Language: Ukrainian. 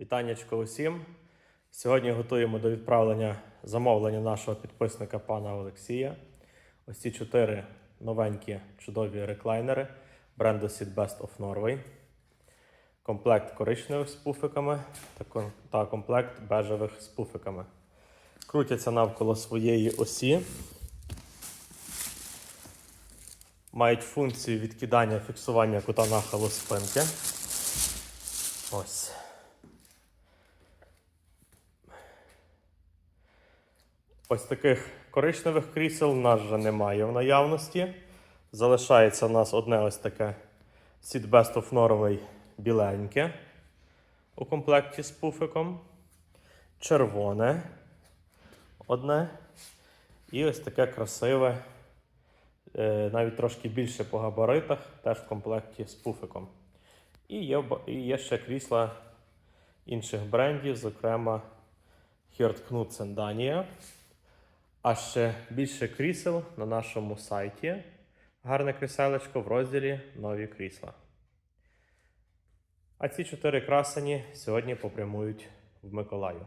Вітаннячко усім. Сьогодні готуємо до відправлення замовлення нашого підписника пана Олексія. Ось ці чотири новенькі чудові реклайнери бренду Seat Best of Norway. Комплект коричневих з пуфиками та комплект бежевих з пуфиками. Крутяться навколо своєї осі. Мають функцію відкидання фіксування кута нахилу спинки. Ось. Ось таких коричневих крісел у нас вже немає в наявності. Залишається у нас одне ось таке Seat Best of Norway біленьке у комплекті з пуфиком. Червоне одне. І ось таке красиве, е, навіть трошки більше по габаритах, теж в комплекті з пуфиком. І є, і є ще крісла інших брендів, зокрема Knudsen Dania. А ще більше крісел на нашому сайті. Гарне кріселечко в розділі Нові крісла. А ці чотири красені сьогодні попрямують в Миколаїв.